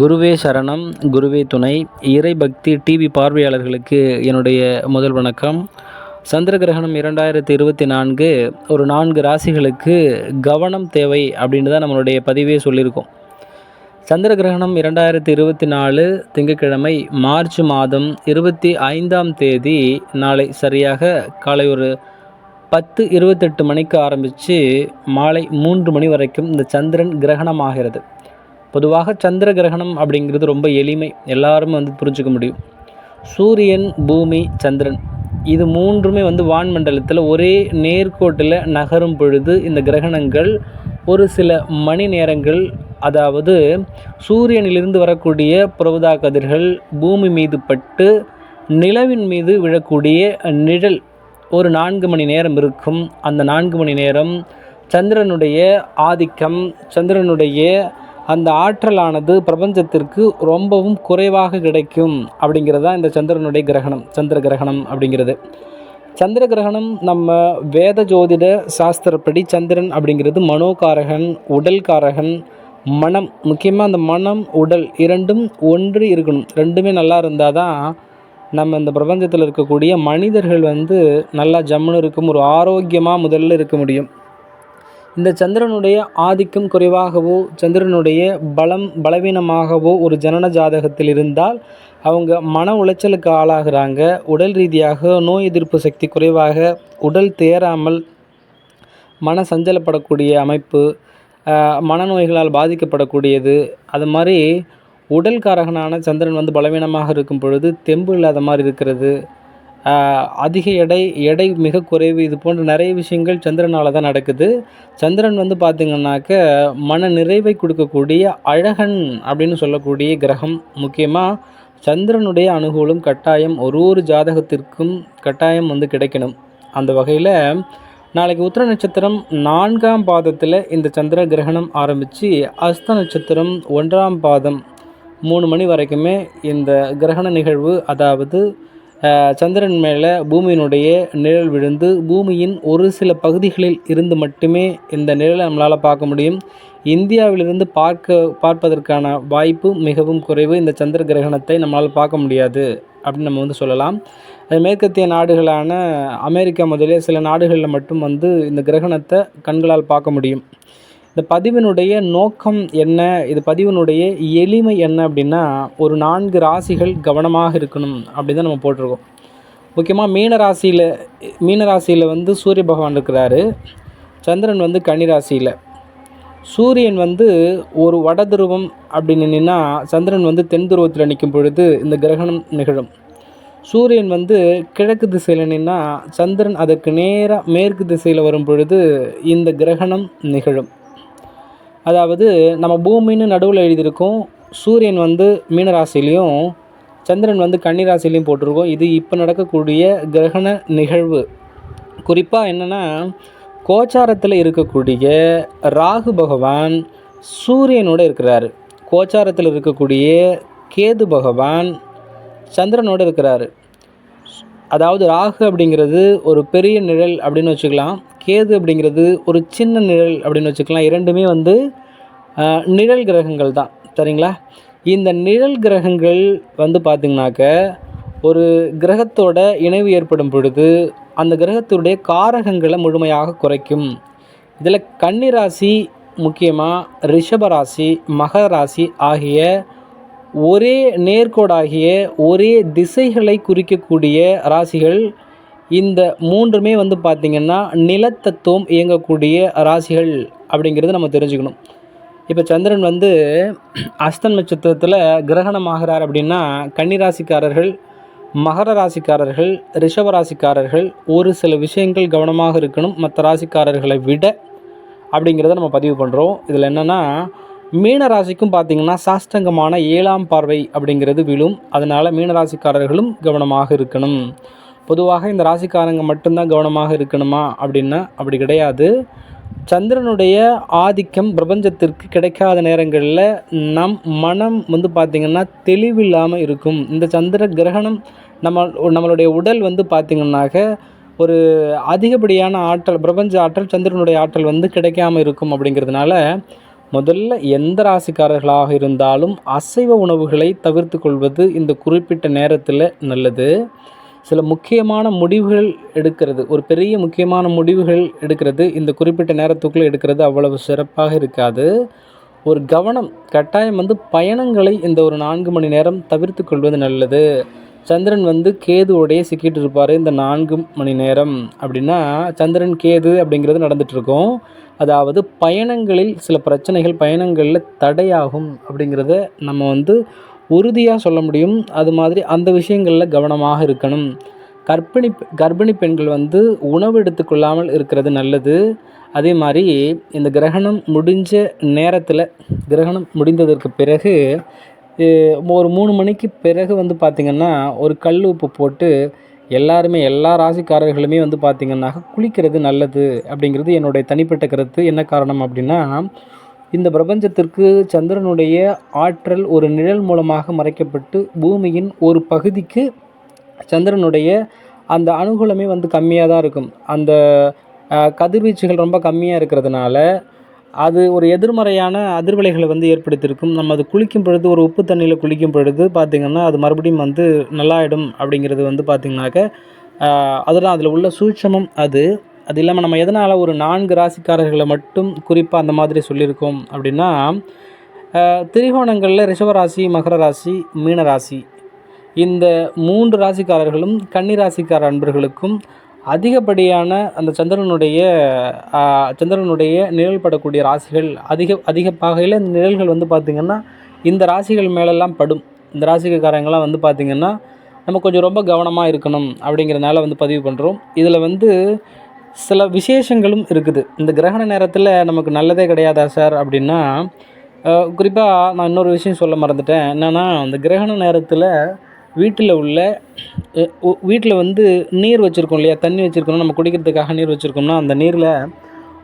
குருவே சரணம் குருவே துணை. இறை பக்தி டிவி பார்வையாளர்களுக்கு என்னுடைய முதல் வணக்கம். சந்திர கிரகணம் இரண்டாயிரத்தி இருபத்தி நான்கு ஒரு நான்கு ராசிகளுக்கு கவனம் தேவை அப்படின்னு தான் நம்மளுடைய பதிவே சொல்லியிருக்கோம். சந்திர கிரகணம் இரண்டாயிரத்தி இருபத்தி நாலு திங்கட்கிழமை மார்ச் மாதம் இருபத்தி ஐந்தாம் தேதி நாளை சரியாக காலை ஒரு பத்து இருபத்தெட்டு மணிக்கு ஆரம்பித்து மாலை மூன்று மணி வரைக்கும் இந்த சந்திரன் கிரகணமாகிறது. பொதுவாக சந்திர கிரகணம் அப்படிங்கிறது ரொம்ப எளிமை. எல்லாருமே வந்து புரிஞ்சுக்க முடியும். சூரியன் பூமி சந்திரன் இது மூன்றுமே வந்து வான்மண்டலத்தில் ஒரே நேர்கோட்டில் நகரும் பொழுது இந்த கிரகணங்கள் ஒரு சில மணி நேரங்கள் அதாவது சூரியனிலிருந்து வரக்கூடிய புரவதா கதிர்கள் பூமி மீது பட்டு நிலவின் மீது விழக்கூடிய நிழல் ஒரு நான்கு மணி நேரம் இருக்கும். அந்த நான்கு மணி நேரம் சந்திரனுடைய ஆதிக்கம் சந்திரனுடைய அந்த ஆற்றலானது பிரபஞ்சத்திற்கு ரொம்பவும் குறைவாக கிடைக்கும் அப்படிங்கிறது தான் இந்த சந்திரனுடைய கிரகணம் சந்திர கிரகணம் அப்படிங்கிறது. சந்திர கிரகணம் நம்ம வேத ஜோதிட சாஸ்திரப்படி சந்திரன் அப்படிங்கிறது மனோகாரகன் உடல்காரகன் மனம். முக்கியமாக அந்த மனம் உடல் இரண்டும் ஒன்று இருக்கணும். ரெண்டுமே நல்லா இருந்தால் தான் நம்ம இந்த பிரபஞ்சத்தில் இருக்கக்கூடிய மனிதர்கள் வந்து நல்லா ஜம்முன்னு இருக்கும் ஒரு ஆரோக்கியமாக முதல்ல இருக்க முடியும். இந்த சந்திரனுடைய ஆதிக்கம் குறைவாகவோ சந்திரனுடைய பலம் பலவீனமாகவோ ஒரு ஜனன ஜாதகத்தில் இருந்தால் அவங்க மன உளைச்சலுக்கு ஆளாகிறாங்க. உடல் ரீதியாக நோய் எதிர்ப்பு சக்தி குறைவாக உடல் தேராமல் மன சஞ்சலப்படக்கூடிய அமைப்பு மனநோய்களால் பாதிக்கப்படக்கூடியது. அது மாதிரி உடல் காரகனான சந்திரன் வந்து பலவீனமாக இருக்கும் பொழுது தெம்பு இல்லாத மாதிரி இருக்கிறது. அதிக எடை எடை மிக குறைவு. இது போன்ற நிறைய விஷயங்கள் சந்திரனால் தான் நடக்குது. சந்திரன் வந்து பார்த்திங்கன்னாக்க மன நிறைவை கொடுக்கக்கூடிய அழகன் அப்படின்னு சொல்லக்கூடிய கிரகம். முக்கியமாக சந்திரனுடைய அனுகூலம் கட்டாயம் ஒரு ஒரு ஜாதகத்திற்கும் கட்டாயம் வந்து கிடைக்கணும். அந்த வகையில் நாளைக்கு உத்திர நட்சத்திரம் நான்காம் பாதத்தில் இந்த சந்திர கிரகணம் ஆரம்பித்து அஸ்த நட்சத்திரம் ஒன்றாம் பாதம் மூணு மணி வரைக்குமே இந்த கிரகண நிகழ்வு அதாவது சந்திரன் மேலே பூமியினுடைய நிழல் விழுந்து பூமியின் ஒரு சில பகுதிகளில் இருந்து மட்டுமே இந்த நிழலை நம்மளால் பார்க்க முடியும். இந்தியாவிலிருந்து பார்க்க பார்ப்பதற்கான வாய்ப்பு மிகவும் குறைவு. இந்த சந்திர கிரகணத்தை நம்மளால் பார்க்க முடியாது அப்படின்னு நம்ம வந்து சொல்லலாம். அது மேற்கத்திய நாடுகளான அமெரிக்கா முதலே சில நாடுகளில் மட்டும் வந்து இந்த கிரகணத்தை கண்களால் பார்க்க முடியும். இந்த பதிவினுடைய நோக்கம் என்ன? இது பதிவினுடைய எளிமை என்ன அப்படின்னா ஒரு நான்கு ராசிகள் கவனமாக இருக்கணும் அப்படி தான் நம்ம போட்டிருக்கோம். முக்கியமாக மீன ராசியில் மீன ராசியில் வந்து சூரிய பகவான் இருக்கிறாரு. சந்திரன் வந்து கன்னி ராசியில். சூரியன் வந்து ஒரு வட துருவம் அப்படின்னு நின்னா சந்திரன் வந்து தென் துருவத்தில் நிற்கும் பொழுது இந்த கிரகணம் நிகழும். சூரியன் வந்து கிழக்கு திசையில் நின்னா சந்திரன் அதற்கு நேராக மேற்கு திசையில் வரும் பொழுது இந்த கிரகணம் நிகழும். அதாவது நம்ம பூமின்னு நடுவில் எழுதியிருக்கோம் சூரியன் வந்து மீனராசிலையும் சந்திரன் வந்து கன்னிராசிலையும் போட்டிருக்கோம். இது இப்போ நடக்கக்கூடிய கிரகண நிகழ்வு. குறிப்பாக என்னென்னா கோச்சாரத்தில் இருக்கக்கூடிய ராகு பகவான் சூரியனோடு இருக்கிறாரு. கோச்சாரத்தில் இருக்கக்கூடிய கேது பகவான் சந்திரனோடு இருக்கிறாரு. அதாவது ராகு அப்படிங்கிறது ஒரு பெரிய நிழல் அப்படின்னு வச்சுக்கலாம். கேது அப்படிங்கிறது ஒரு சின்ன நிழல் அப்படின்னு வச்சுக்கலாம். இரண்டுமே வந்து நிழல் கிரகங்கள் தான். சரிங்களா? இந்த நிழல் கிரகங்கள் வந்து பார்த்திங்கனாக்க ஒரு கிரகத்தோட இணைவு ஏற்படும் பொழுது அந்த கிரகத்துடைய காரகங்களை முழுமையாக குறைக்கும். இதில் கன்னிராசி முக்கியமாக ரிஷபராசி மகராசி ஆகிய ஒரே நேர்கோடாகிய ஒரே திசைகளை குறிக்கக்கூடிய ராசிகள் இந்த மூன்றுமே வந்து பார்த்திங்கன்னா நிலத்தத்துவம் இயங்கக்கூடிய ராசிகள் அப்படிங்கிறது நம்ம தெரிஞ்சுக்கணும். இப்போ சந்திரன் வந்து அஸ்தன் நட்சத்திரத்தில் கிரகணம் ஆகிறார் அப்படின்னா கன்னிராசிக்காரர்கள் மகர ராசிக்காரர்கள் ரிஷப ராசிக்காரர்கள் ஒரு சில விஷயங்கள் கவனமாக இருக்கணும். மற்ற ராசிக்காரர்களை விட அப்படிங்கிறத நம்ம பதிவு பண்ணுறோம் இதில் என்னென்னா மீன ராசிக்கும் பார்த்திங்கன்னா சாஷ்டங்கமான ஏழாம் பார்வை அப்படிங்கிறது விழும். அதனால் மீன ராசிக்காரர்களும் கவனமாக இருக்கணும். பொதுவாக இந்த ராசிக்காரங்க மட்டும்தான் கவனமாக இருக்கணுமா? அப்படின்னா அப்படி கிடையாது. சந்திரனுடைய ஆதிக்கம் பிரபஞ்சத்திற்கு கிடைக்காத நேரங்களில் நம் மனம் வந்து பார்த்திங்கன்னா தெளிவில்லாமல் இருக்கும். இந்த சந்திர கிரகணம் நம்ம நம்மளுடைய உடல் வந்து பார்த்திங்கன்னாக்க ஒரு அதிகப்படியான ஆற்றல் பிரபஞ்ச ஆற்றல் சந்திரனுடைய ஆற்றல் வந்து கிடைக்காம இருக்கும் அப்படிங்கிறதுனால முதல்ல எந்த ராசிக்காரர்களாக இருந்தாலும் அசைவ உணவுகளை தவிர்த்து கொள்வது இந்த குறிப்பிட்ட நேரத்தில் நல்லது. சில முக்கியமான முடிவுகள் எடுக்கிறது. ஒரு பெரிய முக்கியமான முடிவுகள் எடுக்கிறது. இந்த குறிப்பிட்ட நேரத்துக்குள்ளே எடுக்கிறது அவ்வளவு சிறப்பாக இருக்காது. ஒரு கவனம் கட்டாயம் வந்து பயணங்களை இந்த ஒரு நான்கு மணி நேரம் தவிர்த்து கொள்வது நல்லது. சந்திரன் வந்து கேதுவோடைய சிக்கிட்டு இருப்பார் இந்த நான்கு மணி நேரம். அப்படின்னா சந்திரன் கேது அப்படிங்கிறது நடந்துகிட்ருக்கோம் அதாவது பயணங்களில் சில பிரச்சனைகள் பயணங்களில் தடையாகும் அப்படிங்கிறத நம்ம வந்து உறுதியாக சொல்ல முடியும். அது மாதிரி அந்த விஷயங்களில் கவனமாக இருக்கணும். கர்ப்பிணி கர்ப்பிணி பெண்கள் வந்து உணவு எடுத்துக்கொள்ளாமல் இருக்கிறது நல்லது. அதே மாதிரி இந்த கிரகணம் முடிஞ்ச நேரத்தில் கிரகணம் முடிந்ததற்கு பிறகு ஒரு மூணு மணிக்கு பிறகு வந்து பார்த்திங்கன்னா ஒரு கல் உப்பு போட்டு எல்லாருமே எல்லா ராசிக்காரர்களுமே வந்து பார்த்திங்கன்னாக்கா குளிக்கிறது நல்லது அப்படிங்கிறது என்னுடைய தனிப்பட்ட கருத்து. என்ன காரணம் அப்படின்னா இந்த பிரபஞ்சத்திற்கு சந்திரனுடைய ஆற்றல் ஒரு நிழல் மூலமாக மறைக்கப்பட்டு பூமியின் ஒரு பகுதிக்கு சந்திரனுடைய அந்த அனுகூலமே வந்து கம்மியாக தான் இருக்கும். அந்த கதிர்வீச்சுகள் ரொம்ப கம்மியாக இருக்கிறதுனால அது ஒரு எதிர்மறையான அதிர்வலைகளை வந்து ஏற்படுத்தியிருக்கும். நம்ம அது குளிக்கும் பொழுது ஒரு உப்பு தண்ணியில் குளிக்கும் பொழுது பார்த்திங்கன்னா அது மறுபடியும் வந்து நல்லாயிடும் அப்படிங்கிறது வந்து பார்த்திங்கனாக்க அதெல்லாம் அதில் உள்ள சூட்சமம் அது. அது இல்லாமல் நம்ம எதனால் ஒரு நான்கு ராசிக்காரர்களை மட்டும் குறிப்பாக அந்த மாதிரி சொல்லியிருக்கோம் அப்படின்னா திரிகோணங்களில் ரிஷபராசி மகர ராசி மீன ராசி இந்த மூன்று ராசிக்காரர்களும் கன்னி ராசிக்கார அன்பர்களுக்கும் அதிகப்படியான அந்த சந்திரனுடைய சந்திரனுடைய நிழல் படக்கூடிய ராசிகள் அதிக அதிக பாகையில் இந்த நிழல்கள் வந்து பார்த்திங்கன்னா இந்த ராசிகள் மேலெல்லாம் படும். இந்த ராசிக்காரங்களாம் வந்து பார்த்திங்கன்னா நம்ம கொஞ்சம் ரொம்ப கவனமாக இருக்கணும் அப்படிங்கிறதுனால வந்து பதிவு பண்ணுறோம் இதில் வந்து சில விசேஷங்களும் இருக்குது. இந்த கிரகண நேரத்தில் நமக்கு நல்லதே கிடையாதா சார்? அப்படின்னா குறிப்பாக நான் இன்னொரு விஷயம் சொல்ல மறந்துட்டேன். என்னென்னா அந்த கிரகண நேரத்தில் வீட்டில் உள்ள வீட்டில் வந்து நீர் வச்சுருக்கோம் இல்லையா? தண்ணி வச்சுருக்கோம் நம்ம குடிக்கிறதுக்காக நீர் வச்சுருக்கோம்னா அந்த நீரில்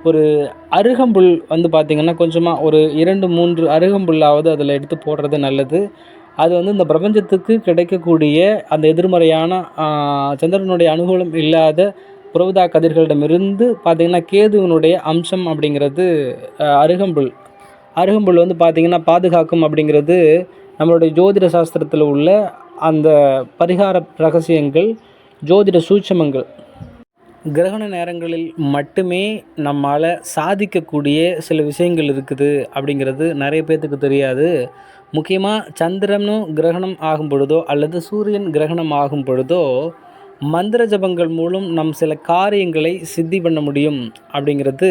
ஒரு அருகம்புல் வந்து பார்த்திங்கன்னா கொஞ்சமாக ஒரு இரண்டு மூன்று அருகம்புல்லாவது அதில் எடுத்து போடுறது நல்லது. அது வந்து இந்த பிரபஞ்சத்துக்கு கிடைக்கக்கூடிய அந்த எதிர்மறையான சந்திரனுடைய அனுகூலம் இல்லாத புறவுதா கதிர்களிடமிருந்து பார்த்திங்கன்னா கேதுவினுடைய அம்சம் அப்படிங்கிறது அருகம்புல். அருகம்புல் வந்து பார்த்திங்கன்னா பாதுகாக்கும் அப்படிங்கிறது நம்மளுடைய ஜோதிட சாஸ்திரத்தில் உள்ள அந்த பரிகார ரகசியங்கள் ஜோதிட சூட்சமங்கள். கிரகண நேரங்களில் மட்டுமே நம்மால் சாதிக்கக்கூடிய சில விஷயங்கள் இருக்குது அப்படிங்கிறது நிறைய பேர்த்துக்கு தெரியாது. முக்கியமாக சந்திரனும் கிரகணம் ஆகும் பொழுதோ அல்லது சூரியன் கிரகணம் ஆகும் பொழுதோ மந்திர ஜபங்கள் மூலம் நம் சில காரியங்களை சித்தி பண்ண முடியும் அப்படிங்கிறது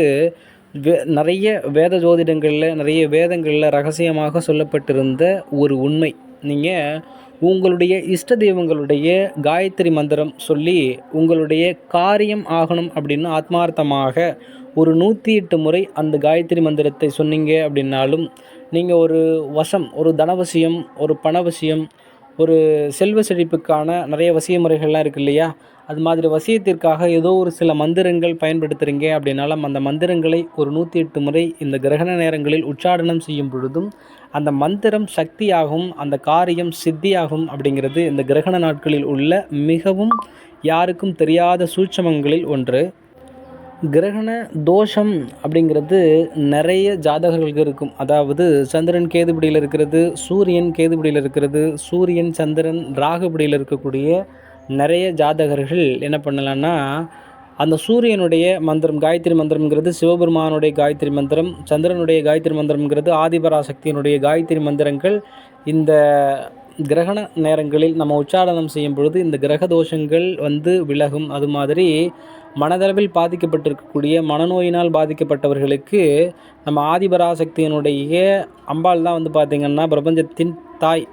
வே நிறைய வேத ஜோதிடங்களில் நிறைய வேதங்களில் ரகசியமாக சொல்லப்பட்டிருந்த ஒரு உண்மை. நீங்கள் உங்களுடைய இஷ்ட தெய்வங்களுடைய காயத்ரி மந்திரம் சொல்லி உங்களுடைய காரியம் ஆகணும் அப்படின்னு ஆத்மார்த்தமாக ஒரு நூற்றி எட்டு முறை அந்த காயத்ரி மந்திரத்தை சொன்னீங்க அப்படின்னாலும் நீங்கள் ஒரு வசம் ஒரு தனவசியம் ஒரு பணவசியம் ஒரு செல்வ செழிப்புக்கான நிறைய வசிய முறைகள்லாம் இருக்கு இல்லையா? அது மாதிரி வசியத்திற்காக ஏதோ ஒரு சில மந்திரங்கள் பயன்படுத்துகிறீங்க அப்படின்னாலும் அந்த மந்திரங்களை ஒரு நூற்றி எட்டு முறை இந்த கிரகண நேரங்களில் உச்சாடனம் செய்யும் பொழுதும் அந்த மந்திரம் சக்தியாகும் அந்த காரியம் சித்தியாகும் அப்படிங்கிறது இந்த கிரகண நாட்களில் உள்ள மிகவும் யாருக்கும் தெரியாத சூட்சமங்களில் ஒன்று. கிரகண தோஷம் அப்படிங்கிறது நிறைய ஜாதகர்களுக்கு இருக்கும். அதாவது சந்திரன் கேதுபடியில் இருக்கிறது சூரியன் கேதுபடியில் இருக்கிறது சூரியன் சந்திரன் ராகுபடியில் இருக்கக்கூடிய நிறைய ஜாதகர்கள் என்ன பண்ணலான்னா அந்த சூரியனுடைய மந்திரம் காயத்ரி மந்திரம்ங்கிறது சிவபெருமானுடைய காயத்ரி மந்திரம் சந்திரனுடைய காயத்ரி மந்திரம்ங்கிறது ஆதிபராசக்தியினுடைய காயத்ரி மந்திரங்கள். இந்த கிரகண நேரங்களில் நம்ம உச்சாரணம் செய்யும் பொழுது இந்த கிரக தோஷங்கள் வந்து விலகும். அது மாதிரி மனதளவில் பாதிக்கப்பட்டிருக்கக்கூடிய மனநோயினால் பாதிக்கப்பட்டவர்களுக்கு நம்ம ஆதிபராசக்தியினுடைய அம்பாள் தான் வந்து பார்த்திங்கன்னா பிரபஞ்சத்தின் தாய்.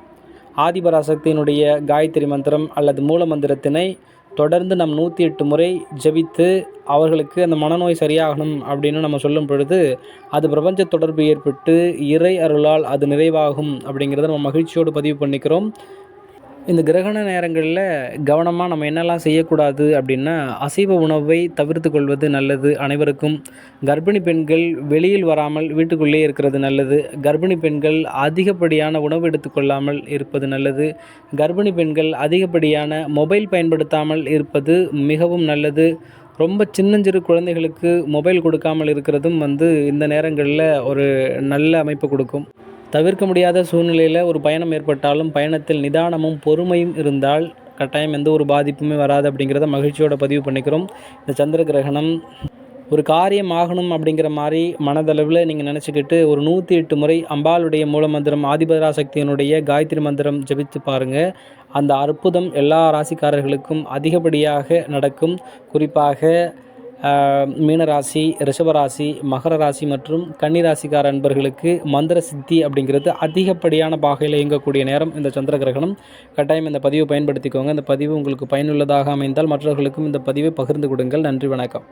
ஆதிபராசக்தியினுடைய காயத்ரி மந்திரம் அல்லது மூல மந்திரத்தினை தொடர்ந்து நம் நூற்றி எட்டு முறை ஜெபித்து அவர்களுக்கு அந்த மனநோய் சரியாகணும் அப்படின்னு நம்ம சொல்லும் பொழுது அது பிரபஞ்ச தொடர்பு ஏற்பட்டு இறை அருளால் அது நிறைவாகும் அப்படிங்கிறத நம்ம மகிழ்ச்சியோடு பதிவு பண்ணிக்கிறோம். இந்த கிரகண நேரங்களில் கவனமாக நம்ம என்னெல்லாம் செய்யக்கூடாது அப்படின்னா அசைவ உணவை தவிர்த்து கொள்வது நல்லது. அனைவருக்கும் கர்ப்பிணி பெண்கள் வெளியில் வராமல் வீட்டுக்குள்ளே இருக்கிறது நல்லது. கர்ப்பிணி பெண்கள் அதிகப்படியான உணவு எடுத்துக்கொள்ளாமல் இருப்பது நல்லது. கர்ப்பிணி பெண்கள் அதிகப்படியான மொபைல் பயன்படுத்தாமல் இருப்பது மிகவும் நல்லது. ரொம்ப சின்னஞ்சிறு குழந்தைகளுக்கு மொபைல் கொடுக்காமல் இருக்கிறதும் வந்து இந்த நேரங்களில் ஒரு நல்ல அமைப்பு கொடுக்கும். தவிர்க்க முடியாத சூழ்நிலையில் ஒரு பயணம் ஏற்பட்டாலும் பயணத்தில் நிதானமும் பொறுமையும் இருந்தால் கட்டாயம் எந்த ஒரு பாதிப்புமே வராது அப்படிங்கிறத மகிழ்ச்சியோட பதிவு பண்ணிக்கிறோம். இந்த சந்திர கிரகணம் ஒரு காரியம் ஆகணும் அப்படிங்கிற மாதிரி மனதளவில் நீங்கள் நினச்சிக்கிட்டு ஒரு நூற்றி எட்டு முறை அம்பாளுடைய மூல மந்திரம் ஆதிபராசக்தியினுடைய காயத்ரி மந்திரம் ஜெபித்து பாருங்கள் அந்த அற்புதம் எல்லா ராசிக்காரர்களுக்கும் அதிகப்படியாக நடக்கும். குறிப்பாக மீனராசி ரிஷபராசி மகர ராசி மற்றும் கன்னிராசிக்கார அன்பர்களுக்கு மந்திர சித்தி அப்படிங்கிறது அதிகப்படியான பாகையில் இயங்கக்கூடிய நேரம் இந்த சந்திர கிரகணம். கட்டாயம் இந்த பதிவை பயன்படுத்திக்கோங்க. இந்த பதிவு உங்களுக்கு பயனுள்ளதாக அமைந்தால் மற்றவர்களுக்கும் இந்த பதிவை பகிர்ந்து கொடுங்கள். நன்றி வணக்கம்.